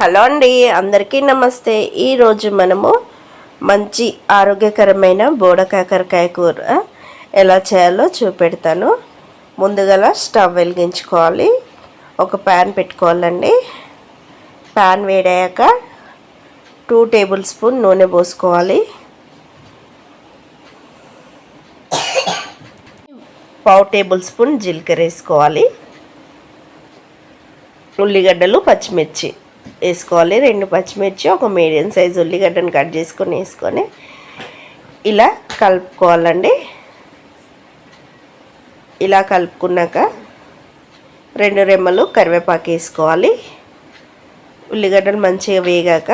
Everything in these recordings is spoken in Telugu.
హలో అండి అందరికీ నమస్తే. ఈరోజు మనము మంచి ఆరోగ్యకరమైన బోడ కాకరకాయ కూర ఎలా చేయాలో చూపెడతాను. ముందుగా స్టవ్ వెలిగించుకోవాలి. ఒక ప్యాన్ పెట్టుకోవాలండి. ప్యాన్ వేడయ్యాక టూ టేబుల్ స్పూన్ నూనె పోసుకోవాలి. పావు టేబుల్ స్పూన్ జీలకర్ర వేసుకోవాలి. ఉల్లిగడ్డలు పచ్చిమిర్చి. వేసుకోవాలి. రెండు పచ్చిమిర్చి ఒక మీడియం సైజ్ ఉల్లిగడ్డను కట్ చేసుకొని వేసుకొని ఇలా కలుపుకోవాలండి. ఇలా కలుపుకున్నాక రెండు రెమ్మలు కరివేపాకు వేసుకోవాలి. ఉల్లిగడ్డలు మంచిగా వేగాక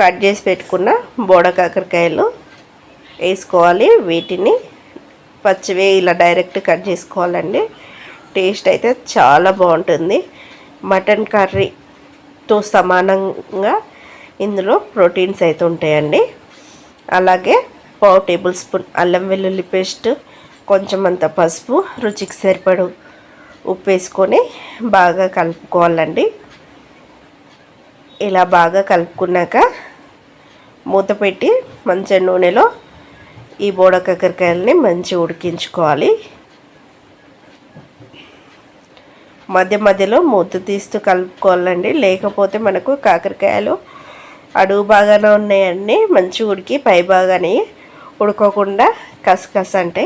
కట్ చేసి పెట్టుకున్న బోడ కాకరకాయలు వేసుకోవాలి. వీటిని పచ్చివే ఇలా డైరెక్ట్ కట్ చేసుకోవాలండి. టేస్ట్ అయితే చాలా బాగుంటుంది. మటన్ కర్రీ తో సమానంగా ఇందులో ప్రోటీన్స్ అయితే ఉంటాయండి. అలాగే పావు టేబుల్ స్పూన్ అల్లం వెల్లుల్లి పేస్ట్ కొంచెం అంత పసుపు రుచికి సరిపడు ఉప్పు వేసుకొని బాగా కలుపుకోవాలండి. ఇలా బాగా కలుపుకున్నాక మూత పెట్టి మంచి నూనెలో ఈ బోడ కాకరకాయలని మంచిగా ఉడికించుకోవాలి. మధ్య మధ్యలో మూత తీస్తూ కలుపుకోవాలండి. లేకపోతే మనకు కాకరకాయలు అడుగు బాగానే ఉన్నాయండి. మంచి ఉడికి పై బాగానే ఉడకోకుండా కసకస అంటే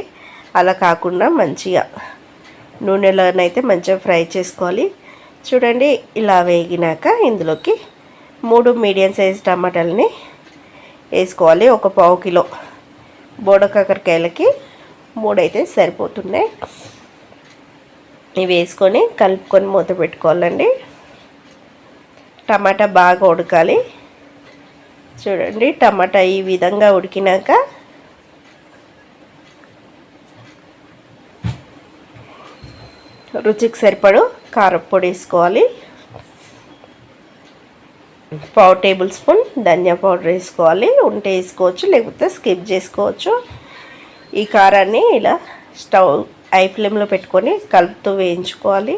అలా కాకుండా మంచిగా నూనెలోనైతే మంచిగా ఫ్రై చేసుకోవాలి. చూడండి ఇలా వేగినాక ఇందులోకి మూడు మీడియం సైజ్ టమాటాలని వేసుకోవాలి. ఒక పావు కిలో బోడ కాకరకాయలకి మూడైతే సరిపోతున్నాయి. ఇవి వేసుకొని కలుపుకొని మూత పెట్టుకోవాలండి. టమాటా బాగా ఉడకాలి. చూడండి టమాటా ఈ విధంగా ఉడికినాక రుచికి సరిపడు కారపొడి వేసుకోవాలి. పావు టేబుల్ స్పూన్ ధనియా పౌడర్ వేసుకోవాలి. ఉంటే వేసుకోవచ్చు లేకపోతే స్కిప్ చేసుకోవచ్చు. ఈ కారాన్ని ఇలా స్టవ్ ఐ ఫ్లేమ్లో పెట్టుకొని కలుపుతూ వేయించుకోవాలి.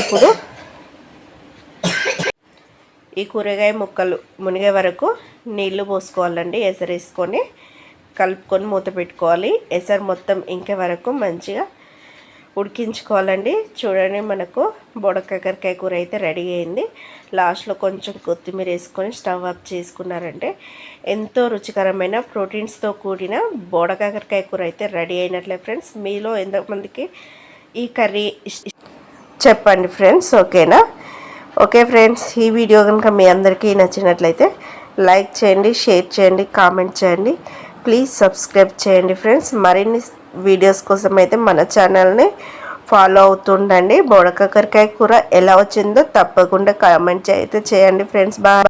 ఇప్పుడు ఈ కూరగాయ ముక్కలు మునిగే వరకు నీళ్ళు పోసుకోవాలండి. ఎసరు వేసుకొని కలుపుకొని మూత పెట్టుకోవాలి. ఎసరు మొత్తం ఇంకే వరకు మంచిగా ఉడికించుకోవాలండి. చూడండి మనకు బొడకాకరకాయ కూర అయితే రెడీ అయింది. లాస్ట్లో కొంచెం కొత్తిమీర వేసుకొని స్టవ్ అప్ చేసుకున్నారంటే ఎంతో రుచికరమైన ప్రోటీన్స్తో కూడిన బోడకాకరకాయ కూర అయితే రెడీ అయినట్లే ఫ్రెండ్స్. మీలో ఎంతమందికి ఈ కర్రీ చెప్పండి ఫ్రెండ్స్. ఓకేనా? ఓకే ఫ్రెండ్స్ ఈ వీడియో కనుక మీ అందరికీ నచ్చినట్లయితే లైక్ చేయండి షేర్ చేయండి కామెంట్ చేయండి. ప్లీజ్ సబ్స్క్రైబ్ చేయండి ఫ్రెండ్స్. మరిన్ని వీడియోస్ కోసం అయితే మన ఛానల్ని ఫాలో అవుతుండండి. బోడకాకరకాయ కూర ఎలా వచ్చిందో తప్పకుండా కామెంట్ అయితే చేయండి ఫ్రెండ్స్. బాగా